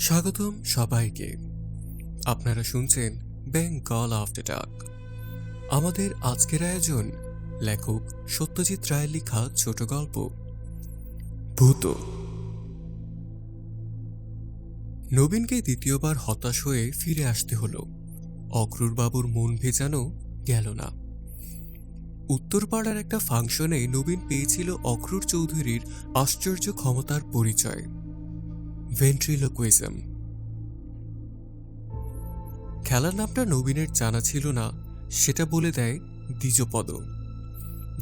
স্বাগতম সবাইকে। আপনারা শুনছেন বেঙ্গল আফটার ডাক আমাদের আজকের আয়োজন লেখক সত্যজিৎ রায়ের লেখা ছোট গল্প, ভূত। নবীনকে দ্বিতীয়বার হতাশ হয়ে ফিরে আসতে হলো। অক্রুর বাবুর মন ভেজানো গেল না। উত্তরপাড়ার একটা ফাংশনে নবীন পেয়েছিল অক্রুর চৌধুরীর আশ্চর্য ক্ষমতার পরিচয়। ভেন্ট্রিলোকুইজম খেলার নামটা নবীনের জানা ছিল না, সেটা বলে দেয় দ্বিজপদ।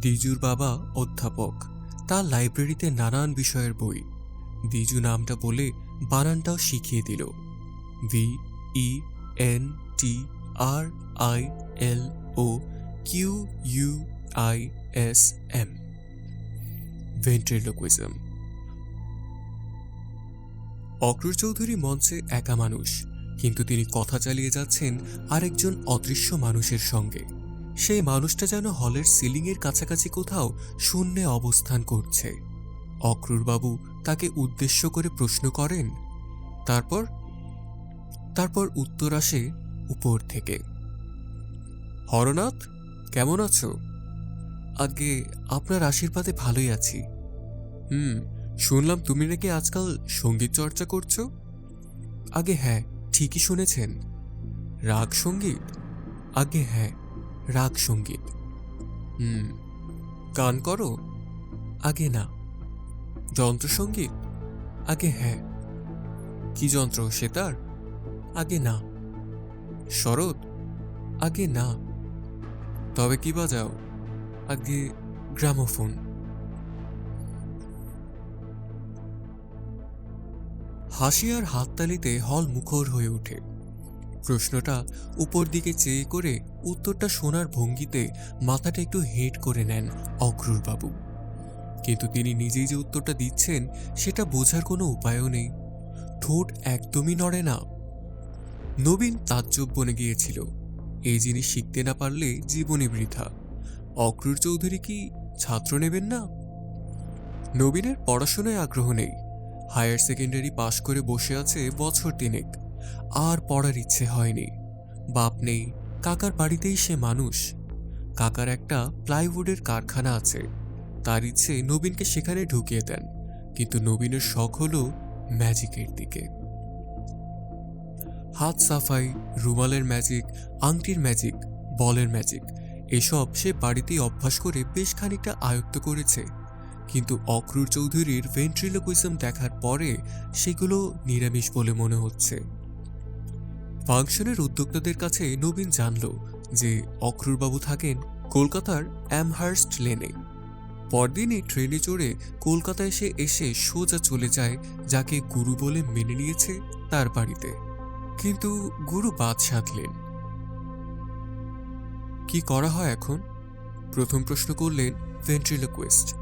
দ্বিজুর বাবা অধ্যাপক, তার লাইব্রেরিতে নানান বিষয়ের বই। দ্বিজু নামটা বলে বানানটাও শিখিয়ে দিল। V E N T R I L O Q U I S M ventriloquism Akrur Chowdhury মঞ্চে একা মানুষ, কিন্তু তিনি কথা চালিয়ে যাচ্ছেন আরেকজন অদৃশ্য মানুষের সঙ্গে। সেই মানুষটা যেন হলের সিলিংয়ের কাছাকাছি কোথাও শূন্যে অবস্থান করছে। অক্রুরবাবু তাকে উদ্দেশ্য করে প্রশ্ন করেন, তারপর? তারপর উত্তর আসে উপর থেকে, হরনাথ, কেমন আছো? আগে আপনার আশীর্বাদে ভালোই আছি। হুম শুনলাম তুমি নাকি আজকাল সংগীত চর্চা করছ? আগে হ্যাঁ ঠিকই শুনেছেন। রাগ সংগীত? আগে হ্যাঁ রাগ সংগীত। হুম, গান করো? আগে না। যন্ত্রসঙ্গীত আগে হ্যাঁ। কি যন্ত্র সেতার আগে না। শরৎ? আগে না। তবে কি বাজাও? আগে গ্রামোফোন। হাসি আর হাততালিতে হল মুখর হয়ে ওঠে। প্রশ্নটা উপর দিকে চেয়ে করে উত্তরটা শোনার ভঙ্গিতে মাথাটা একটু হেট করে নেন অক্রুর বাবু কিন্তু তিনি নিজেই যে উত্তরটা দিচ্ছেন, সেটা বোঝার কোনো উপায়ও নেই। ঠোঁট একদমই নড়ে না। নবীন তাজ্জব বনে গিয়েছিল। এই জিনিস শিখতে না পারলে জীবনে বৃথা। অক্রুর চৌধুরী কি ছাত্র নেবেন না? নবীনের পড়াশোনায় আগ্রহ নেই। হায়ার সেকেন্ডারি পাশ করে বসে আছে বছর তিনেক। আর পড়ার ইচ্ছে হয়নি। বাপ নেই, কাকার বাড়িতেই সে মানুষ। কাকার একটা প্লাইউডের কারখানা আছে। তার ইচ্ছে নবীনকে সেখানে ঢুকিয়ে দেন। কিন্তু নবীনের শখ হলো ম্যাজিকের দিকে। হাত সাফাই, রুমালের ম্যাজিক, আংটির ম্যাজিক, বলের ম্যাজিক, এসব সে বাড়িতেই অভ্যাস করে বেশ খানিকটা আয়ত্ত করেছে। কিন্তু অক্রুর চৌধুরীর ভেন্ট্রিলোকুইজম দেখার পরে সেগুলো নিরামিষ বলে মনে হচ্ছে। ফাংশনের উদ্যোক্তাদের কাছে নবীন জানল যে অক্রুরবাবু থাকেন কলকাতার অ্যামহার্স্ট লেনে। পরদিনই ট্রেনে চড়ে কলকাতায় সে এসে সোজা চলে যায় যাকে গুরু বলে মেনে নিয়েছে তার বাড়িতে। কিন্তু গুরু বাদ সাধলেন কি করা হয় এখন? প্রথম প্রশ্ন করলেন ভেন্ট্রিলোকুইস্ট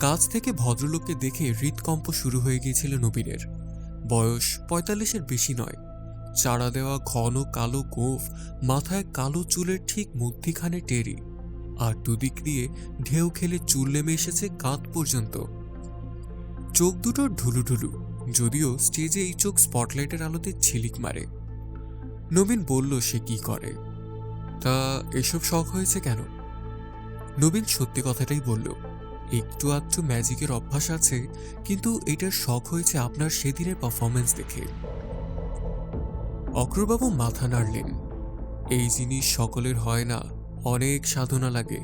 কাছ থেকে ভদ্রলোককে দেখে হৃদকম্প শুরু হয়ে গিয়েছিল নবীনের। বয়স পঁয়তাল্লিশের বেশি নয়। চারা দেওয়া ঘন কালো গোফ, মাথায় কালো চুলের ঠিক মধ্যিখানে টেরি। আর দুদিক দিয়ে ঢেউ খেলে চুল নেমে এসেছে কাঁধ পর্যন্ত। চোখ দুটোর ঢুলুঢুলু যদিও স্টেজে এই চোখ স্পটলাইটের আলোতে ছিলিক মারে। নবীন বলল, সে কি করে? তা এসব শখ হয়েছে কেন? নবীন সত্যি কথাটাই বলল একটু আধটু ম্যাজিকের অভ্যাস আছে, কিন্তু এটার শখ হয়েছে আপনার সেদিনের পারফরমেন্স দেখে। অক্রবাবু মাথা নাড়লেন। এই জিনিস সকলের হয় না, অনেক সাধনা লাগে।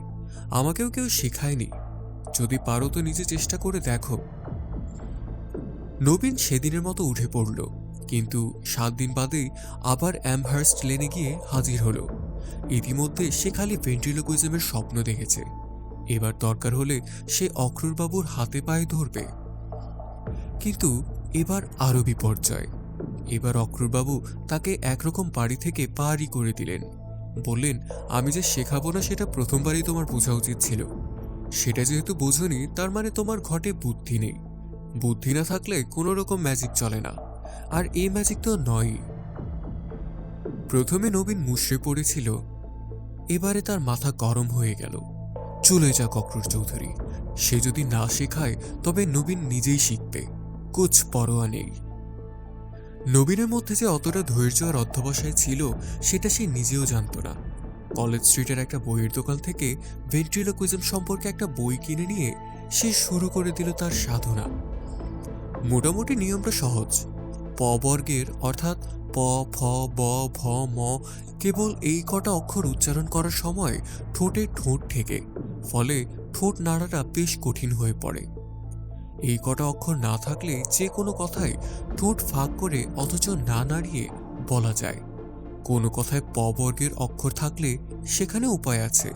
আমাকেও কেউ শেখায়নি। যদি পারো তো নিজে চেষ্টা করে দেখো। নবীন সেদিনের মতো উঠে পড়ল, কিন্তু সাত দিন বাদেই আবার অ্যামহার্স্ট লেনে গিয়ে হাজির হলো। ইতিমধ্যে সে খালি ভেন্ট্রিলোকুইজমের স্বপ্ন দেখেছে। এবার দরকার হলে সে অক্রুরবাবুর হাতে পায়ে ধরবে। কিন্তু এবার আরও বিপর্যয়। এবার অক্রুরবাবু তাকে একরকম বাড়ি থেকে পারি করে দিলেন। বললেন, আমি যে শেখাবো না সেটা প্রথমবারই তোমার বোঝা উচিত ছিল। সেটা যেহেতু বোঝনি, তার মানে তোমার ঘটে বুদ্ধি নেই। বুদ্ধি না থাকলে কোনো রকম ম্যাজিক চলে না। আর এই ম্যাজিক তো নয়। প্রথমে নবীন মুশড়ে পড়েছিল। এবারে তার মাথা গরম হয়ে গেল। চলে যা কক্রুর চৌধুরী। সে যদি না শেখায়, তবে নবীন নিজেই শিখবে। কোচ পরোয়া নেই। নবীনের মধ্যে যে অতটা ধৈর্য আর অধ্যবসায় ছিল, সেটা সে নিজেও জানতো না। কলেজ স্ট্রিটের একটা বইয়ের দোকান থেকে ভেন্ট্রিলোকুইজম সম্পর্কে একটা বই কিনে নিয়ে সে শুরু করে দিল তার সাধনা। মোটামুটি নিয়মটা সহজ। প বর্গের অর্থাৎ প, ফ, ব, ভ, ম কেবল এই কটা অক্ষর উচ্চারণ করার সময় ঠোঁটে ঠোঁট ঠেকে। ফলে ঠোঁট নাড়াটা বেশ কঠিন হয়ে পড়ে। এই কটা অক্ষর না থাকলে যে কোনো কথাই ঠোঁট ফাঁক করে অথচ না নাড়িয়ে বলা যায়। কোনো কথায় প বর্গের অক্ষর থাকলে সেখানে উপায় আছে।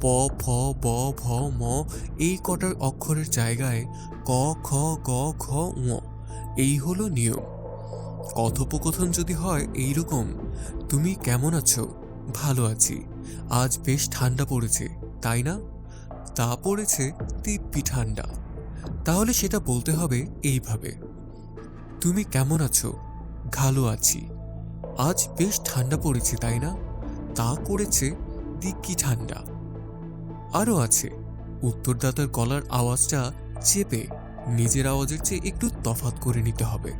প, ফ, ব, ভ, ম এই কটার অক্ষরের জায়গায় ক, খ, গ, ঘ, ঙ এই হলো নিয়ম। কথোপকথন যদি হয় এই রকম তুমি কেমন আছো? ভালো আছি। আজ বেশ ঠান্ডা পড়েছে। তাই না? তা পড়েছে দিব্যি ঠান্ডা তাহলে সেটা বলতে হবে এইভাবে। তুমি কেমন আছো? ভালো আছি। আজ বেশ ঠান্ডা পড়েছে, তাই না? তা করেছে দিব্যি ঠান্ডা আরও আছে। উত্তরদাতার গলার আওয়াজটা চেপে নিজের আওয়াজের চেয়ে একটু তফাত করে নিতে হবে।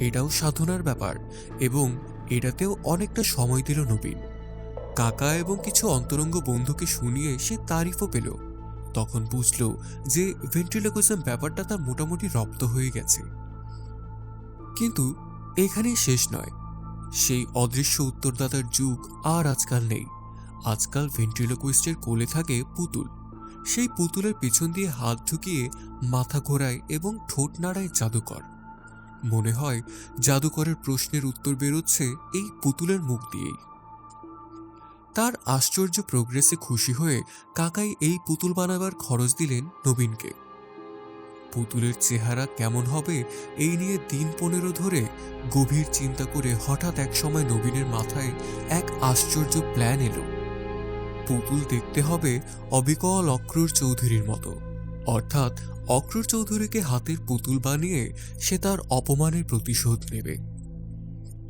এটাও সাধনার ব্যাপার এবং এটাতেও অনেকটা সময় দিল নবীন। কাকা এবং কিছু অন্তরঙ্গ বন্ধুকে শুনিয়ে সে তারিফও পেল। তখন বুঝল যে ভেন্ট্রিলোকুইজম ব্যাপারটা তার মোটামুটি রপ্ত হয়ে গেছে। কিন্তু এখানেই শেষ নয়। সেই অদৃশ্য উত্তরদাতার যুগ আর আজকাল নেই। আজকাল ভেন্ট্রিলোকুইস্টের কোলে থাকে পুতুল। সেই পুতুলের পেছন দিয়ে হাত ঢুকিয়ে মাথা ঘোরায় এবং ঠোঁট নাড়ায় জাদুকর। মনে হয় জাদুকরের প্রশ্নের উত্তর বেরোচ্ছে এই পুতুলের মুখ দিয়েই। তার আশ্চর্য প্রোগ্রেসে খুশি হয়ে কাকাই এই পুতুল বানাবার খরচ দিলেন নবীনকে। পুতুলের চেহারা কেমন হবে এই নিয়ে দিন পনেরো ধরে গভীর চিন্তা করে হঠাৎ এক সময় নবীনের মাথায় এক আশ্চর্য প্ল্যান এলো। পুতুল দেখতে হবে অবিকল অক্রুর চৌধুরীর মতো। অর্থাৎ অক্রুর চৌধুরীকে হাতের পুতুল বানিয়ে সে তার অপমানের প্রতিশোধ নেবে।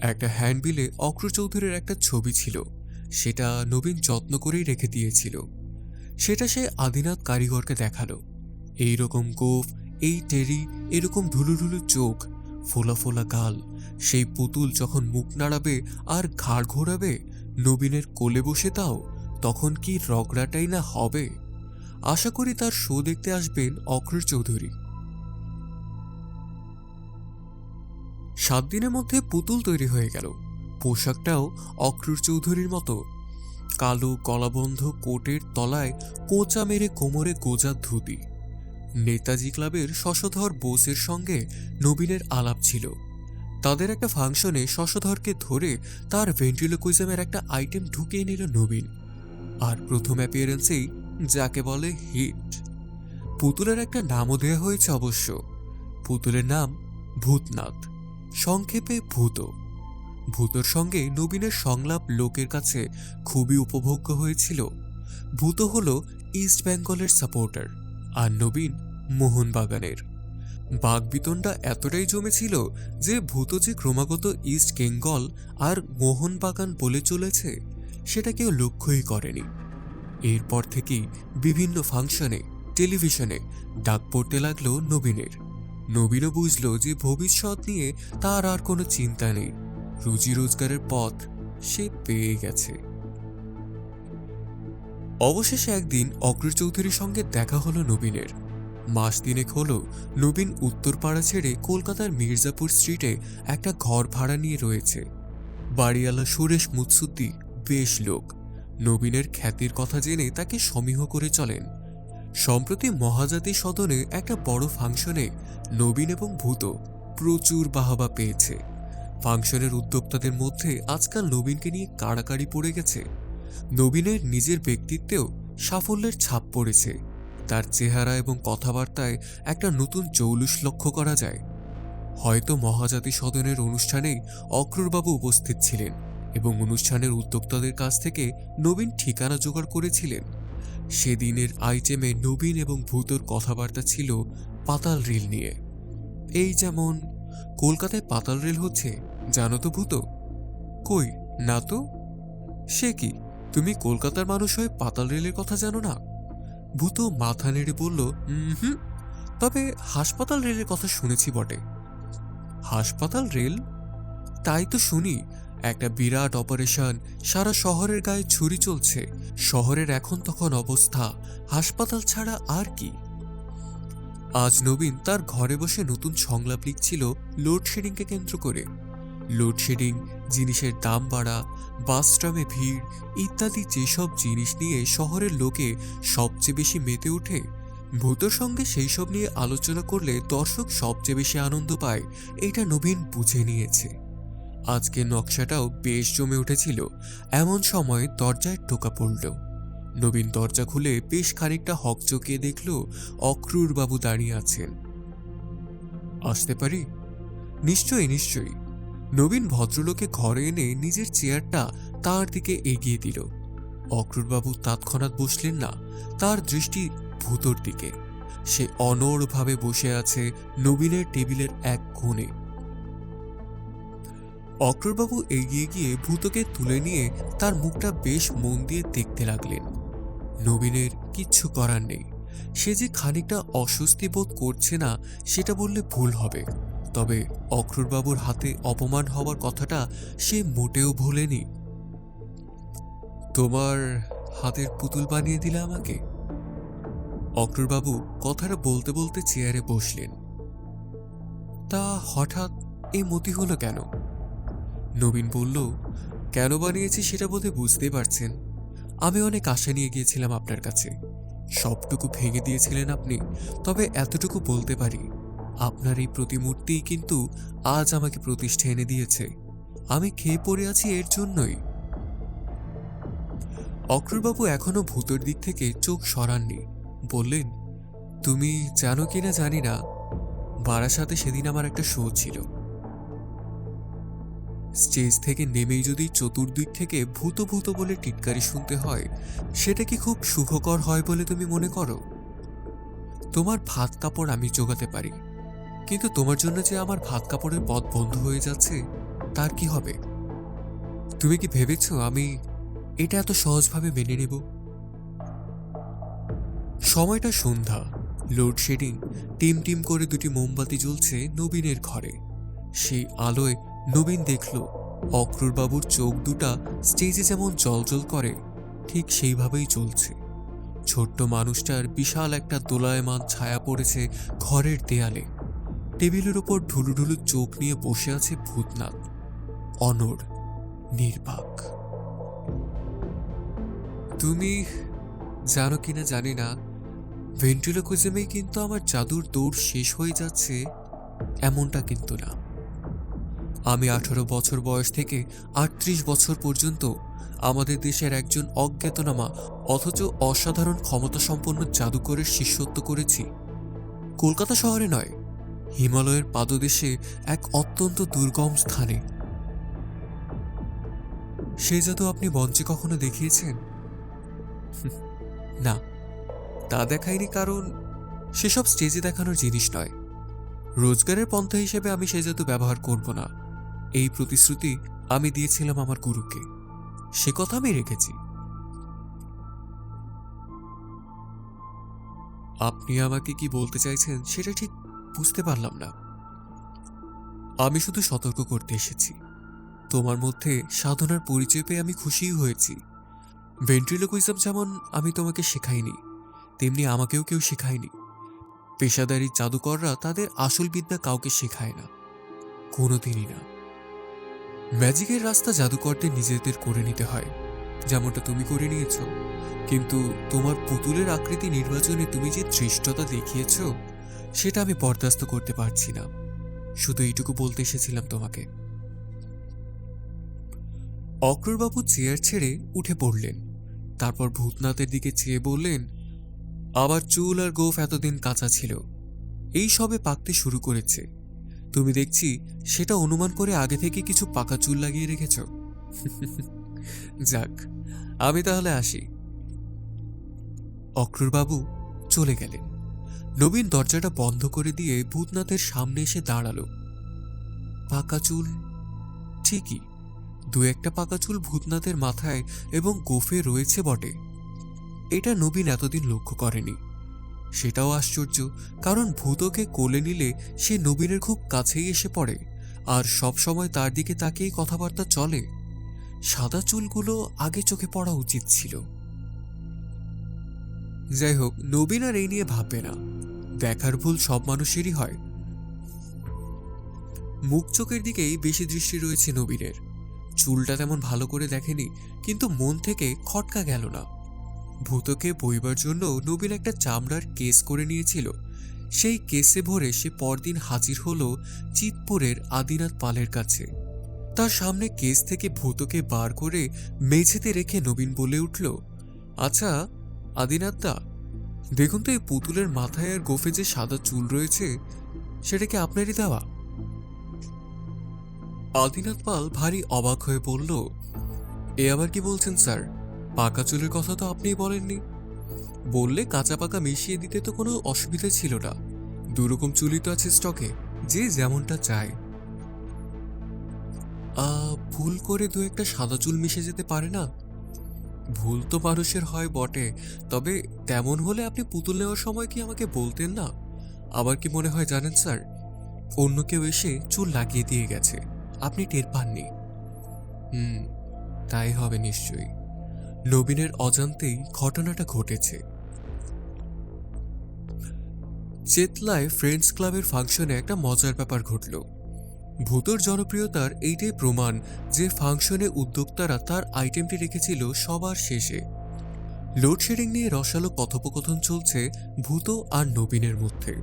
একটা হ্যান্ডবিলে অক্রুর চৌধুরীর একটা ছবি ছিল। সেটা নবীন যত্ন করেই রেখে দিয়েছিল। সেটা সে আদিনাথ কারিগরকে দেখাল। এই রকম গোফ, এই টেরি, এরকম ঢুলুঢুলু চোখ, ফোলা ফোলা গাল, সেই পুতুল যখন মুখ নাড়াবে আর ঘাড় ঘোরাবে নবীনের কোলে বসে তাও, তখন কি রগড়াটাই না হবে? আশা করি তার শো দেখতে আসবেন অক্রুর চৌধুরী। সাত দিনের মধ্যে পুতুল তৈরি হয়ে গেল। পোশাকটাও অক্রুর চৌধুরীর মতো। কালো কলাবন্ধ কোটের তলায় কোঁচা মেরে কোমরে গোজা ধুতি। নেতাজি ক্লাবের শশধর বোসের সঙ্গে নবীনের আলাপ ছিল। তাদের একটা ফাংশনে শশধরকে ধরে তার ভেন্ট্রিলোকুইজমের একটা আইটেম ঢুকিয়ে নিল নবীন। আর প্রথম অ্যাপিয়ারেন্সেই যাকে বলে হিট। পুতুলের একটা নামও দেওয়া হয়েছে অবশ্য। পুতুলের নাম ভূতনাথ। সংক্ষেপে ভূত। ভূতর সঙ্গে নবীনের সংলাপ লোকের কাছে খুবই উপভোগ্য হয়েছিল। ভূত হল ইস্ট বেঙ্গলের সাপোর্টার আর নবীন মোহনবাগানের। বাগবিতনটা এতটাই জমেছিল যে ভূত যে ক্রমাগত ইস্ট বেঙ্গল আর মোহনবাগান বলে চলেছে, সেটা কেউ লক্ষ্যই করেনি। এরপর থেকেই বিভিন্ন ফাংশনে, টেলিভিশনে ডাক পড়তে লাগল নবীনের। নবীনও বুঝল যে ভবিষ্যৎ নিয়ে তার আর কোনো চিন্তা নেই। রুজি রোজগারের পথ সে পেয়ে গেছে। অবশেষে একদিন অগ্র চৌধুরীর সঙ্গে দেখা হলো নবীনের। মাস দিনেক হলো নবীন উত্তরপাড়া ছেড়ে কলকাতার মির্জাপুর স্ট্রিটে একটা ঘর ভাড়া নিয়ে রয়েছে। বাড়িওয়ালা সুরেশ মুৎসুদ্দি বেশ লোক। নবীনের খ্যাতির কথা জেনে তাকে সমীহ করে চলেন। সম্প্রতি মহাজাতি সদনে একটা বড় ফাংশনে নবীন এবং ভূত প্রচুর বাহাবা পেয়েছে। ফাংশনের উদ্যোক্তাদের মধ্যে আজকাল নবীনকে নিয়ে কাড়াকাড়ি পড়ে গেছে। নবীনের নিজের ব্যক্তিত্বেও সাফল্যের ছাপ পড়েছে। তার চেহারা এবং কথাবার্তায় একটা নতুন জৌলুস লক্ষ্য করা যায়। হয়তো মহাজাতি সদনের অনুষ্ঠানেই অক্রুরবাবু উপস্থিত ছিলেন এবং অনুষ্ঠানের উদ্যোক্তাদের কাছ থেকে নবীন ঠিকানা জোগাড় করেছিলেন। সেদিনের আইটেমে নবীন এবং ভূতর কথাবার্তা ছিল পাতাল রেল নিয়ে। এই যেমন, কলকাতায় পাতাল রেল হচ্ছে জানো তো ভূত? কই, না তো? সে কি, তুমি কলকাতার মানুষ হয়ে পাতাল রেলের কথা জানো না? ভূত মাথা নেড়ে বলল হুম তবে হাসপাতাল রেলের কথা শুনেছি বটে। হাসপাতাল রেল? তাই তো শুনি, একটা বিরাট অপারেশন সারা শহরের গায়ে ছুরি চলছে। শহরের এখন তখন অবস্থা, হাসপাতাল ছাড়া আর কি। আজ নবীন তার ঘরে বসে নতুন সংলাপ লিখছিল লোডশেডিংকে কেন্দ্র করে। লোডশেডিং জিনিসের দাম বাড়া বাস ট্রামে ভিড় ইত্যাদি যেসব জিনিস নিয়ে শহরের লোকে সবচেয়ে বেশি মেতে ওঠে, ভূতর সঙ্গে সেই সব নিয়ে আলোচনা করলে দর্শক সবচেয়ে বেশি আনন্দ পায়, এটা নবীন বুঝে নিয়েছে। আজকে নকশাটাও বেশ জমে উঠেছিল, এমন সময় দরজায় টোকা পড়ল। নবীন দরজা খুলে বেশ খানিকটা হকচকিয়ে দেখল অক্রুর বাবু দাঁড়িয়ে আছেন। আসতে পারি? নিশ্চয়ই নিশ্চয়ই। নবীন ভদ্রলোকে ঘরে এনে নিজের চেয়ারটা তার দিকে এগিয়ে দিল। অক্রুরবাবু তৎক্ষণাৎ বসলেন না, তার দৃষ্টি ভূতর দিকে। সে অনড়ভাবে বসে আছে নবীনের টেবিলের এক কোণে। অক্রুরবাবু এগিয়ে গিয়ে ভূতকে তুলে নিয়ে তার মুখটা বেশ মন দিয়ে দেখতে লাগলেন। নবীনের কিচ্ছু করার নেই। সে যে খানিকটা অস্বস্তি বোধ করছে না, সেটা বললে ভুল হবে। তবে অক্রুরবাবুর হাতে অপমান হওয়ার কথাটা সে মোটেও ভোলেনি। তোমার হাতের পুতুল বানিয়ে দিলে আমাকে? অক্রুরবাবু কথাটা বলতে বলতে চেয়ারে বসলেন। তা হঠাৎ এই মতি হলো কেন? নবীন বলল, কেন বানিয়েছি সেটা বোধহয় বুঝতে পারছেন। আমি অনেক আশা নিয়ে গিয়েছিলাম আপনার কাছে। সবটুকু ভেঙে দিয়েছিলেন আপনি, তবে এতটুকু বলতে পারি। আপনার এই প্রতিমূর্তিই কিন্তু আজ আমাকে প্রতিষ্ঠা এনে দিয়েছে। আমি খেয়ে পড়ে আছি এর জন্যই। অক্রুরবাবু এখনও ভূতের দিক থেকে চোখ সরাননি। বললেন, তুমি জানো কিনা জানি না। বারাসাতে সেদিন আমার একটা শো ছিল। স্টেজ থেকে নেমেই যদি চতুর্দিক থেকে ভূত ভূত বলে টিটকারি শুনতে হয়, সেটা কি খুব সুখকর হয় বলে তুমি মনে করো? তোমার ভাত কাপড় আমি জোগাতে পারি। কিন্তু তোমার জন্য যে আমার ভাত কাপড়ের পথ বন্ধ হয়ে যাচ্ছে, তার কি হবে? তুমি কি ভেবেছ আমি এটা এত সহজভাবে মেনে নেব? সময়টা সন্ধ্যা। লোডশেডিং। টিম টিম করে দুটি মোমবাতি জ্বলছে নবীনের ঘরে। সেই আলোয় নবীন দেখল, অক্রুরবাবুর চোখ দুটা স্টেজে যেমন জলজল করে, ঠিক সেইভাবেই চলছে ছোট্ট মানুষটার বিশাল একটা দোলায়মান ছায়া পড়েছে ঘরের দেয়ালে। টেবিলের উপর ঢুলুঢুলু চোখ নিয়ে বসে আছে ভূতনাথ, অনড়, নির্বাক। তুমি জানো কিনা জানি না ভেন্ট্রিলোকুইজমেই কিন্তু আমার জাদুর দৌড় শেষ হয়ে যাচ্ছে এমনটা কিন্তু না। আমি আঠারো বছর বয়স থেকে আটত্রিশ বছর পর্যন্ত আমাদের দেশের একজন অজ্ঞাতনামা অথচ অসাধারণ ক্ষমতা সম্পন্ন জাদুকরের শিষ্যত্ব করেছি। কলকাতা শহরে নয় হিমালয়ের পাদদেশে এক অত্যন্ত দুর্গম স্থানে। সেই জাদু আপনি মঞ্চে কখনো দেখিয়েছেন? না, তা দেখাইনি কারণ সেসব স্টেজে দেখানোর জিনিস নয়। রোজগারের পন্থা হিসেবে আমি সে জাদু ব্যবহার করব না। এই প্রতিশ্রুতি আমি দিয়েছিলাম আমার গুরুকে। সে কথা আমি রেখেছি। আপনি আমাকে কি বলতে চাইছেন? সেটা ঠিক বুঝতে পারলাম না। আমি শুধু সতর্ক করতে এসেছি। তোমার মধ্যে সাধনার পরিচয় পেয়ে আমি খুশিই হয়েছি। ভেন্ট্রিলোকুইজম যেমন আমি তোমাকে শেখাইনি, তেমনি আমাকেও কেউ শেখায়নি। পেশাদারি জাদুকররা তাদের আসল বিদ্যা কাউকে শেখায় না। কোনোদিনই না। ম্যাজিকের রাস্তা জাদুকরদের নিজেদের করে নিতে হয়, যেমনটা তুমি করে নিয়েছ। কিন্তু তোমার পুতুলের আকৃতি নির্বাচনে তুমি যে ধৃষ্টতা দেখিয়েছ সেটা আমি বরদাস্ত করতে পারছি না। শুধু এইটুকু বলতে এসেছিলাম তোমাকে। অক্রুরবাবু চেয়ার ছেড়ে উঠে পড়লেন। তারপর ভূতনাথের দিকে চেয়ে বললেন, আবার চুল আর গোফ এতদিন কাঁচা ছিল। এই সবে পাকতে শুরু করেছে। তুমি দেখছি সেটা অনুমান করে আগে থেকে কিছু পাকা চুল লাগিয়ে রেখেছ। যাক, আমি তাহলে আসি। অক্রুরবাবু চলে গেলেন। নবীন দরজাটা বন্ধ করে দিয়ে ভূতনাথের সামনে এসে দাঁড়াল। পাকা চুল? ঠিকই। দু একটা পাকা চুল ভূতনাথের মাথায় এবং গোফে রয়েছে বটে। এটা নবীন এতদিন লক্ষ্য করেনি। সেটাও আশ্চর্য, কারণ ভূতকে কোলে নিলে সে নবীনের খুব কাছেই এসে পড়ে, আর সব সময় তার দিকে তাকিয়েই কথাবার্তা চলে। সাদা চুলগুলো আগে চোখে পড়া উচিত ছিল। যাই হোক, নবীন আর এই নিয়ে ভাববে না। দেখার ভুল সব মানুষেরই হয়। মুখ চোখের দিকেই বেশি দৃষ্টি রয়েছে নবীনের। চুলটা তেমন ভালো করে দেখেনি, কিন্তু মন থেকে খটকা গেল না। ভূতকে বইবার জন্য নবীন একটা চামড়ার কেস করে নিয়েছিল। সেই কেসে ভরে সে পরদিন হাজির হলো চিতপুরের আদিনাথ পালের কাছে। তার সামনে কেস থেকে ভূতকে বার করে মেঝেতে রেখে নবীন বলে উঠল আচ্ছা আদিনাথদা দেখুন তো এই পুতুলের মাথায় আর গোফে যে সাদা চুল রয়েছে, সেটা কি আপনারই দেওয়া? আদিনাথ পাল ভারী অবাক হয়ে বলল, এ আবার কি বলছেন স্যার? পাকা চুলের কথা তো আপনিই বলেননি। বললে কাঁচা পাকা মিশিয়ে দিতে তো কোনো অসুবিধা ছিল না। দুরকম চুলই তো আছে স্টকে, যে যেমনটা চায়। ভুল করে দু একটা সাদা চুল মিশে যেতে পারে না? ভুল তো মানুষের হয় বটে, তবে তেমন হলে আপনি পুতুল নেওয়ার সময় কি আমাকে বলতেন না? আবার কি মনে হয় জানেন স্যার? অন্য কেউ এসে চুল লাগিয়ে দিয়ে গেছে। আপনি টের পাননি। হুম, তাই হবে নিশ্চয়ই। নবীনের অজান্তেই ঘটনাটা ঘটেছে। চেতলায় ফ্রেন্ডস ক্লাবের ফাংশনে একটা মজার ব্যাপার ঘটল। ভূতর জনপ্রিয়তার এইটাই প্রমাণ যে ফাংশনে উদ্যোক্তারা তার আইটেমটি রেখেছিল সবার শেষে। লোডশেডিং নিয়ে রসালো কথোপকথন চলছে ভূত আর নবীনের মধ্যে।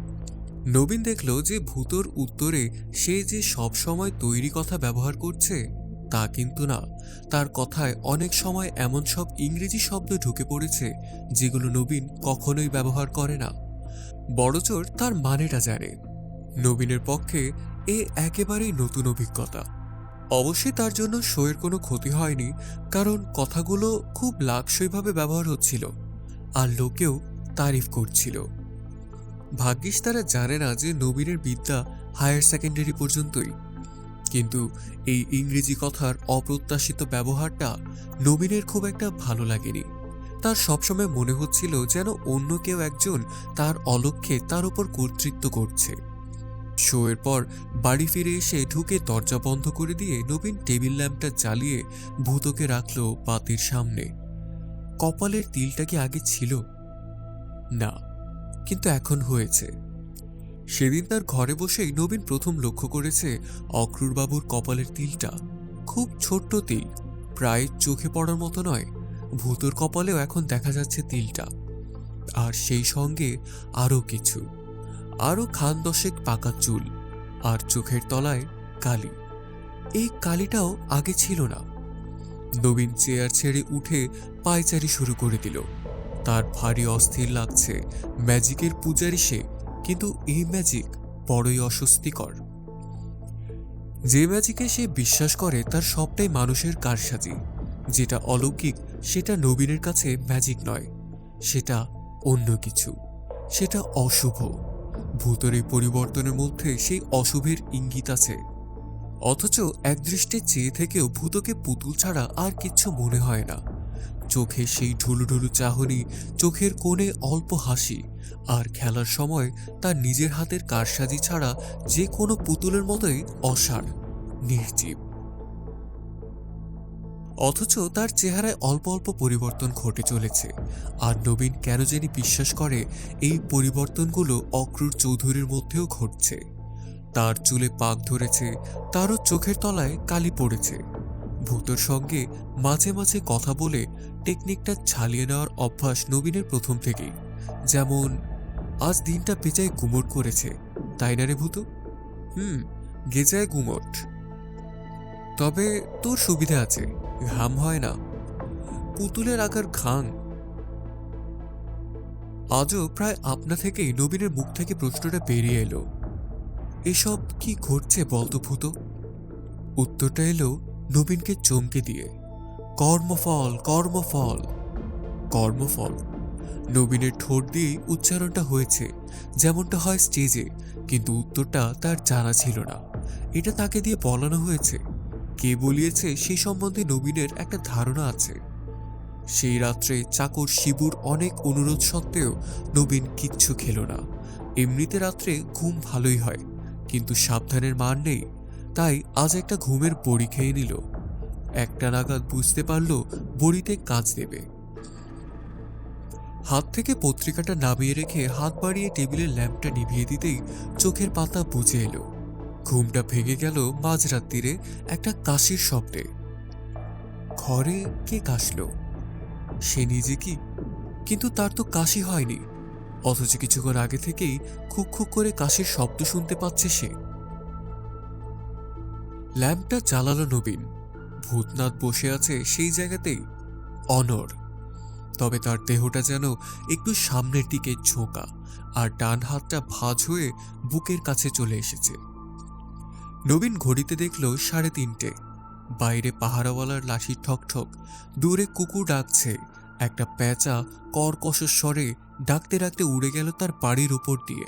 নবীন দেখল যে ভূতর উত্তরে সে যে সব সময় তৈরি কথা ব্যবহার করছে, তা কিন্তু না। তার কথায় অনেক সময় এমন সব ইংরেজি শব্দ ঢুকে পড়েছে যেগুলো নবীন কখনোই ব্যবহার করে না। বড়জোর তার মানেটা জানে। নবীনের পক্ষে এ একেবারেই নতুন অভিজ্ঞতা। অবশ্যই তার জন্য শোয়ের কোনো ক্ষতি হয়নি, কারণ কথাগুলো খুব লাকসইভাবে ব্যবহার হচ্ছিল আর লোকেও তারিফ করছিল। ভাগ্যিস তারা জানে না যে নবীনের বিদ্যা হায়ার সেকেন্ডারি পর্যন্তই। কিন্তু এই ইংরেজি কথার অপ্রত্যাশিত ব্যবহারটা নবীনের খুব একটা ভালো লাগেনি। তার সবসময় মনে হচ্ছিল যেন অন্য কেউ একজন তার অলক্ষ্যে তার উপর কর্তৃত্ব করছে। শোয়ের পর বাড়ি ফিরে এসে ঢুকে দরজা বন্ধ করে দিয়ে নবীন টেবিল ল্যাম্পটা জ্বালিয়ে ভূতকে রাখল বাতির সামনে। কপালের তিলটা কি আগে ছিল? না, কিন্তু এখন হয়েছে। সেদিন তার ঘরে বসেই নবীন প্রথম লক্ষ্য করেছে অক্রুরবাবুর কপালের তিলটা। খুব ছোট্ট তিল, প্রায় চোখে পড়ার মতো নয়, ভূতর কপালেও এখন দেখা যাচ্ছে তিলটা। আর সেই সঙ্গে আরও কিছু। আরও খান দশেক পাকা চুল আর চোখের তলায় কালি। এই কালিটাও আগে ছিল না। নবীন চেয়ার ছেড়ে উঠে পায়চারি শুরু করে দিল। তার ভারী অস্থির লাগছে। ম্যাজিকের পূজারি সে, কিন্তু এই ম্যাজিক বড়ই অস্বস্তিকর। যে ম্যাজিকে সে বিশ্বাস করে, তার সবটাই মানুষের কারসাজি। যেটা অলৌকিক, সেটা নবীনের কাছে ম্যাজিক নয়। সেটা অন্য কিছু। সেটা অশুভ। ভূতের এই পরিবর্তনের মধ্যে সেই অশুভের ইঙ্গিত আছে। অথচ একদৃষ্টে চেয়ে থেকেও ভূতকে পুতুল ছাড়া আর কিচ্ছু মনে হয় না। চোখে সেই ঢুলুঢুলু চাহনি, চোখের কোণে অল্প হাসি, আর খেলার সময় তার নিজের হাতের কারসাজি ছাড়া যে কোনো পুতুলের মতোই অসার নির্জীব। অথচ তার চেহারায় অল্প অল্প পরিবর্তন ঘটে চলেছে। আর নবীন কেন জানি বিশ্বাস করে, এই পরিবর্তনগুলো অক্রুর চৌধুরীর মধ্যেও ঘটছে। তার চুলে পাক ধরেছে, তারও চোখের তলায় কালি পড়েছে। ভূতর সঙ্গে মাঝে মাঝে কথা বলে টেকনিকটা ছালিয়ে নেওয়ার অভ্যাস নবীনের প্রথম থেকেই। যেমন, আজ দিনটা পেঁচায় গুমট করেছে। তাই না রে ভূত? হুম, গেজায় গুমট। তবে তোর সুবিধা আছে। ঘাম হয় না। পুতুলের আকার ঘাং আজও প্রায় আপনা থেকেই নবীনের মুখ থেকে প্রশ্নটা বেরিয়ে এলো। এসব কি ঘটছে বলতো ভূত? উত্তরটা এলো নবীনকে চমকে দিয়ে। কর্মফল কর্মফল। কর্মফল। নবীনের ঠোঁট দিয়েই উচ্চারণটা হয়েছে, যেমনটা হয় স্টেজে, কিন্তু উত্তরটা তার জানা ছিল না। এটা তাকে দিয়ে বলানো হয়েছে। কে বলিয়েছে সে সম্বন্ধে নবীনের একটা ধারণা আছে। সেই রাত্রে চাকর শিবুর অনেক অনুরোধ সত্ত্বেও নবীন কিচ্ছু খেল না। এমনিতে রাত্রে ঘুম ভালোই হয়, কিন্তু সাবধানের মান নেই, তাই আজ একটা ঘুমের বড়ি খেয়ে নিল। একটা নাগাদ বুঝতে পারল বড়িতে কাজ দেবে। হাত থেকে পত্রিকাটা নামিয়ে রেখে হাত বাড়িয়ে টেবিলের ল্যাম্পটা নিভিয়ে দিতেই চোখের পাতা বুঝে এলো। ঘুমটা ভেঙে গেল মাঝরাত্রিরে একটা কাশির শব্দে। ঘরে কে কাশল? সে নিজে কি? কিন্তু তার তো কাশি হয়নি। অথচ কিছুক্ষণ আগে থেকেই খুক খুক করে কাশির শব্দ শুনতে পাচ্ছে সে। ল্যাম্পটা জ্বালালো নবীন। ভূতনাথ বসে আছে সেই জায়গাতেই। অনর তবে তার দেহটা যেন একটু সামনের দিকে ঝোঁকা, আর ডান হাতটা ভাঁজ হয়ে বুকের কাছে চলে এসেছে। নবীন ঘড়িতে দেখল সাড়ে তিনটে। বাইরে পাহারাওয়ালার লাঠি ঠক ঠক দূরে কুকুর ডাকছে, একটা প্যাঁচা কর্কশ স্বরে ডাকতে ডাকতে উড়ে গেল তার বাড়ির উপর দিয়ে।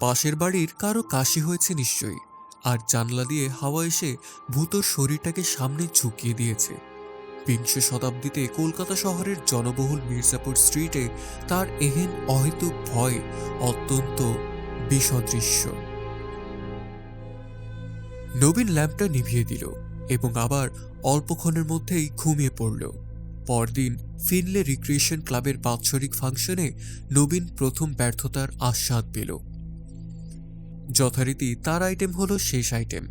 পাশের বাড়ির কারও কাশি হয়েছে নিশ্চয়ই, আর জানলা দিয়ে হাওয়া এসে ভূতর শরীরটাকে সামনে ঝুঁকিয়ে দিয়েছে। বিংশ শতাব্দীতে কলকাতা শহরের জনবহুল মির্জাপুর স্ট্রিটে তার এহেন অহেতুক ভয় অত্যন্ত বিসদৃশ্য নবীন ল্যাম্পটা নিভিয়ে দিল এবং আবার অল্পক্ষণের মধ্যেই ঘুমিয়ে পড়ল। পরদিন ফিনলে রিক্রিয়েশন ক্লাবের বাৎসরিক ফাংশনে নবীন প্রথম ব্যর্থতার আস্বাদ পেল। যথারীতি তার আইটেম হলো শেষ আইটেম।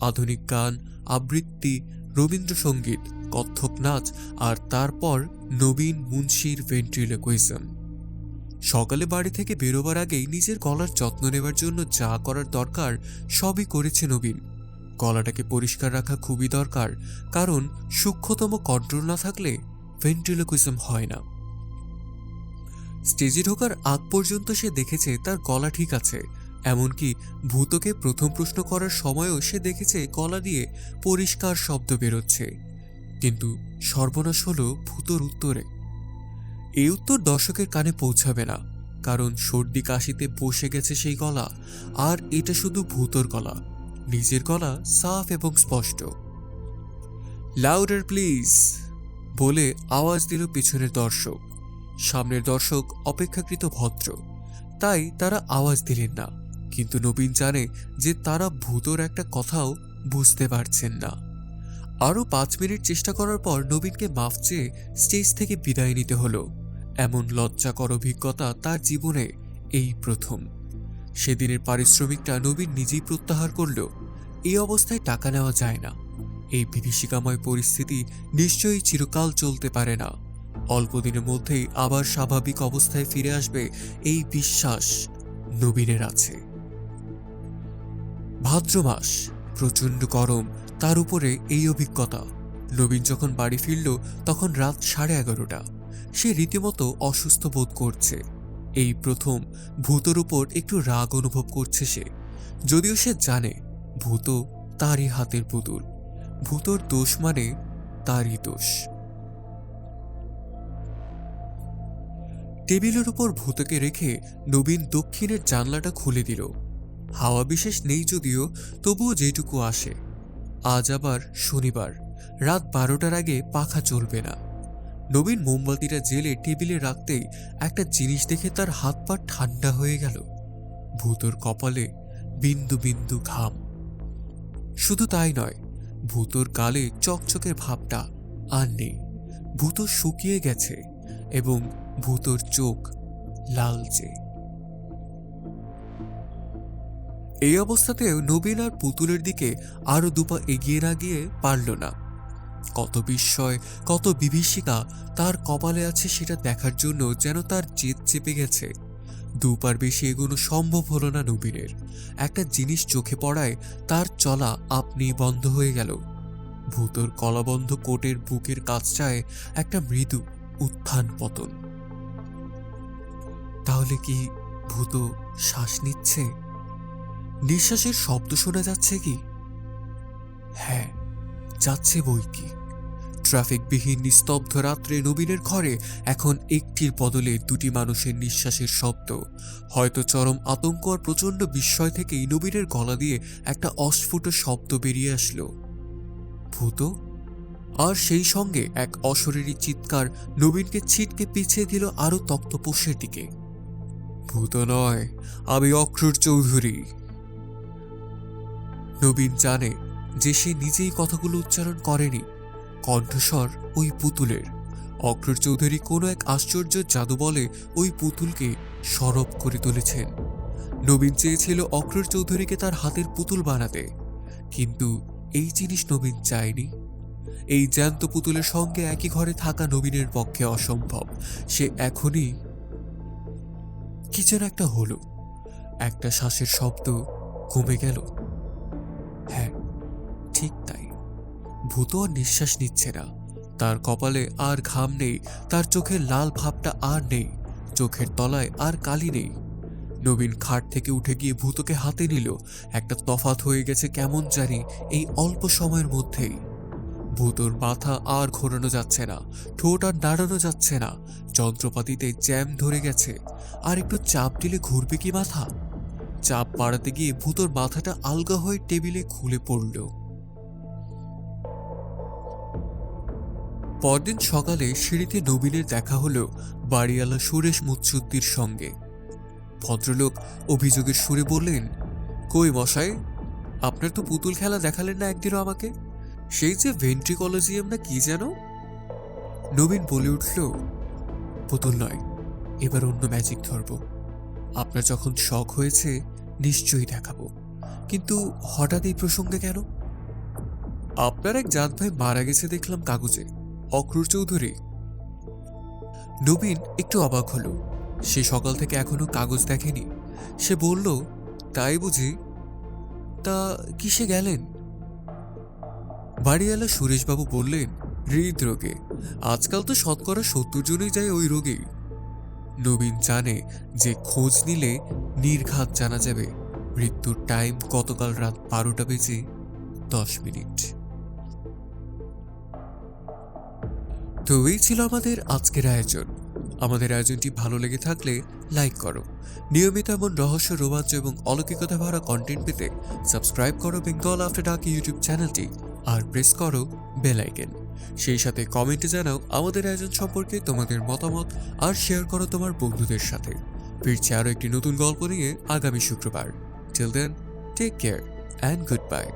আধুনিক গান, আবৃত্তি, রবীন্দ্রসঙ্গীত, কত্থক নাচ আর তারপর নবীন মুন্সির ভেন্ট্রিলোকুইজম। সকালে বাড়ি থেকে বেরোবার আগেই নিজের গলার যত্ন নেবার জন্য যা করার দরকার সবই করেছে নবীন। গলাটাকে পরিষ্কার রাখা খুবই দরকার, কারণ সূক্ষ্মতম কন্ট্রোল না থাকলে ভেন্ট্রিলোকুইজম হয় না। স্টেজে ঢোকার আগ পর্যন্ত সে দেখেছে তার গলা ঠিক আছে, এমনকি ভূতকে প্রথম প্রশ্ন করার সময়ও সে দেখেছে গলা দিয়ে পরিষ্কার শব্দ বেরোচ্ছে। কিন্তু সর্বনাশ হল ভূতর উত্তরে। এই উত্তর দর্শকের কানে পৌঁছাবে না, কারণ সর্দি কাশিতে বসে গেছে সেই গলা, আর এটা শুধু ভূতর গলা। নিজের গলা সাফ এবং স্পষ্ট। লাউডার, প্লিজ, বলে আওয়াজ দিল পিছনের দর্শক। সামনের দর্শক অপেক্ষাকৃত ভদ্র, তাই তারা আওয়াজ দিলেন না। কিন্তু নবীন জানে যে তারা ভূতর একটা কথাও বুঝতে পারছেন না। আরও পাঁচ মিনিট চেষ্টা করার পর নবীনকে মাফ চেয়ে স্টেজ থেকে বিদায় নিতে হলো। এমন লজ্জাকর অভিজ্ঞতা তার জীবনে এই প্রথম। সেদিনের পারিশ্রমিকটা নবীন নিজেই প্রত্যাহার করল। এই অবস্থায় টাকা নেওয়া যায় না। এই বিভীষিকাময় পরিস্থিতি নিশ্চয়ই চিরকাল চলতে পারে না। অল্প দিনের মধ্যেই আবার স্বাভাবিক অবস্থায় ফিরে আসবে এই বিশ্বাস নবীনের আছে। ভাদ্র মাস, প্রচণ্ড গরম, তার উপরে এই অভিজ্ঞতা। নবীন যখন বাড়ি ফিরল, তখন রাত সাড়ে এগারোটা। সে রীতিমতো অসুস্থ বোধ করছে। এই প্রথম ভূতর উপর একটু রাগ অনুভব করছে সে। যদিও সে জানে ভূত তারই হাতের পুতুল। ভূতর দোষ মানে তারই দোষ। টেবিলের উপর ভূতকে রেখে নবীন দক্ষিণের জানলাটা খুলে দিল। হাওয়া বিশেষ নেই যদিও, তবুও যেটুকু আসে। আজ আবার শনিবার। রাত বারোটার আগে পাখা চলবে না। নবীন মোমবাতিটা জেলে টেবিলে রাখতেই একটা জিনিস দেখে তার হাত পা ঠান্ডা হয়ে গেল। ভূতর কপালে বিন্দু বিন্দু ঘাম। শুধু তাই নয়, ভূতর গালে চকচকের ভাবটা আর নেই। ভূত শুকিয়ে গেছে এবং ভূতর চোখ লালচে। এই অবস্থাতেও নবীন আর পুতুলের দিকে আরও দুপা এগিয়ে না গিয়ে পারল না। কত বিস্ময়, কত বিভীষিকা তার কপালে আছে সেটা দেখার জন্য যেন তার জেদ চেপে গেছে। দুপার বেশি এগোনো সম্ভব হলো না নবীনের। একটা জিনিস চোখে পড়ায় তার চলা আপনি বন্ধ হয়ে গেল। ভূতর কলাবন্ধ কোটের বুকের কাছটায় একটা মৃদু উত্থান পতন। তাহলে কি ভূত শ্বাস নিচ্ছে? নিঃশ্বাসের শব্দ শোনা যাচ্ছে কি? হ্যাঁ যাচ্ছে বই কি। ট্রাফিকবিহীন নিস্তব্ধ রাত্রে নবীনের ঘরে এখন একটির বদলে দুটি মানুষের নিঃশ্বাসের শব্দ। হয়তো চরম আতঙ্ক আর প্রচণ্ড বিস্ময় থেকেই নবীনের গলা দিয়ে একটা অস্ফুট শব্দ বেরিয়ে আসলো। ভূত? আর সেই সঙ্গে এক অশরীরী চিৎকার নবীনকে ছিটকে পিছিয়ে দিল আরও তক্তপোষের দিকে। ভূত নয়, আমি অক্রুর চৌধুরী। নবীন জানে যে সে নিজেই কথাগুলো উচ্চারণ করেনি। কণ্ঠস্বর ওই পুতুলের। অক্রর চৌধুরী কোনো এক আশ্চর্য জাদু বলে ওই পুতুলকে সরব করে তুলেছেন। নবীন চেয়েছিল অক্রর চৌধুরীকে তার হাতের পুতুল বানাতে। কিন্তু এই জিনিস নবীন চায়নি। এই জ্যান্ত পুতুলের সঙ্গে একই ঘরে থাকা নবীনের পক্ষে অসম্ভব। সে এখনই কি যেন একটা হলো। একটা শ্বাসের শব্দ কমে গেল। হ্যাঁ ঠিক তাই। ভূত নিঃশ্বাস নিচ্ছে না। তার কপালে আর ঘাম নেই, তার চোখের লাল ভাবটা আর নেই, চোখের তলায় আর কালি নেই। নবীন খাট থেকে উঠে গিয়ে ভূতকে হাতে নিল, একটা তফাত হয়ে গেছে কেমন জানি এই অল্প সময়ের মধ্যেই। ভূতর মাথা আর ঘোরানো যাচ্ছে না, ঠোঁট আর নাড়ানো যাচ্ছে না, যন্ত্রপাতিতে জ্যাম ধরে গেছে, আর একটু চাপ দিলে ঘুরবে কি মাথা? চাপ বাড়াতে গিয়ে ভূতর মাথাটা আলগা হয়ে টেবিলে খুলে পড়ল। পরদিন সকালে সিঁড়িতে নবীনের দেখা হলো বাড়িওয়ালা সুরেশ মুৎসুদ্দির সঙ্গে। ভদ্রলোক অভিযোগের সুরে বললেন, কই মশাই, আপনার তো পুতুল খেলা দেখালেন না একদিনও আমাকে? সেই যে ভেন্ট্রিকলজিয়াম না কি যেন? নবীন বলে উঠল, পুতুল নয়, এবার অন্য ম্যাজিক ধরব। আপনার যখন শখ হয়েছে, নিশ্চয়ই দেখাবো। কিন্তু হঠাৎ এই প্রসঙ্গে কেন? আপনার এক জাত ভাই মারা গেছে দেখলাম কাগজে। অক্রুর চৌধুরী। নবীন একটু অবাক হলো। সে সকাল থেকে এখনও কাগজ দেখেনি। সে বলল, তাই বুঝি? তা কিসে গেলেন? বাড়িওয়ালা সুরেশবাবু বললেন হৃদরোগে আজকাল তো শতকরা সত্তর জনই যায় ওই রোগেই নবীন জানে যে খোঁজ নিলে নির্ঘাত জানা যাবে। মৃত্যুর টাইম গতকাল রাত বারোটা বেজে দশ মিনিট। তো এই ছিল আমাদের আজকের আয়োজন। আমাদের আয়োজনটি ভালো লেগে থাকলে লাইক করো। নিয়মিত এমন রহস্য, রোমাঞ্চ এবং অলৌকিকতা ভরা কন্টেন্ট পেতে সাবস্ক্রাইব করো বেঙ্গল আফটার ডাক ইউটিউব চ্যানেলটি আর প্রেস করো বেল আইকন। সেই সাথে কমেন্টে জানাও আমাদের আয়োজন সম্পর্কে তোমাদের মতামত আর শেয়ার করো তোমার বন্ধুদের সাথে। ফিরছে আরও একটি নতুন গল্প নিয়ে আগামী শুক্রবার। Till then take care and good bye